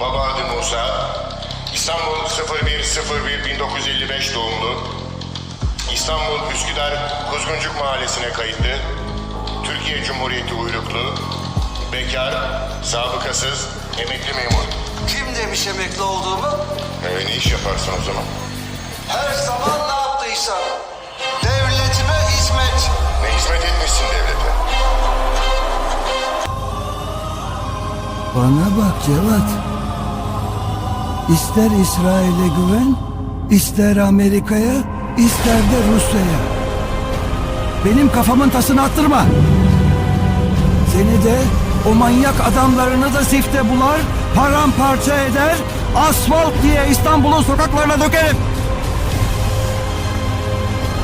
baba adı Musa. İstanbul 0101 1955 doğumlu. İstanbul Üsküdar Kuzguncuk Mahallesi'ne kayıtlı. Türkiye Cumhuriyeti uyruklu. Bekar, sabıkasız, emekli memur. Kim demiş emekli olduğumu? Ee, ne iş yaparsın o zaman? Her zaman ne yaptıysam. Devletime hizmet. Ne hizmet etmişsin devlete? Bana bak Cevat. İster İsrail'e güven, ister Amerika'ya, ister de Rusya'ya. Benim kafamın tasını attırma. Seni de o manyak adamlarını da zifte bular, paramparça eder, asfalt diye İstanbul'un sokaklarına dökerim.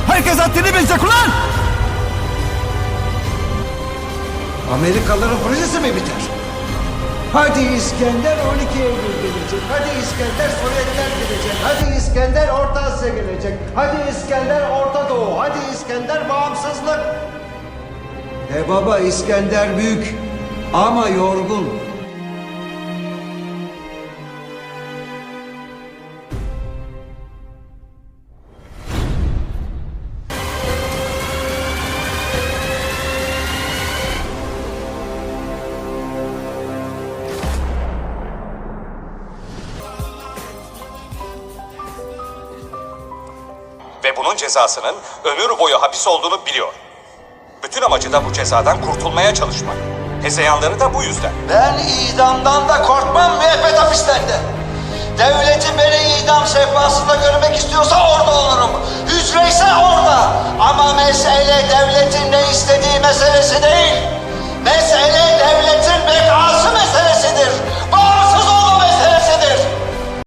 Herkes haddini bilecek ulan! Amerikalıların projesi mi biter? Hadi İskender 12 Eylül gelecek. Hadi İskender Sovyetler gelecek. Hadi İskender Orta Asya gelecek. Hadi İskender Orta Doğu. Hadi İskender bağımsızlık. E baba İskender büyük ama yorgun. Ve bunun cezasının ömür boyu hapis olduğunu biliyor. Bütün amacı da bu cezadan kurtulmaya çalışmak. Hezeyanları da bu yüzden. Ben idamdan da korkmam müebbet hapislerde. Devleti beni idam sehpasında görmek istiyorsa orada olurum. Hücre ise orada. Ama mesele devletin ne istediği. Mesele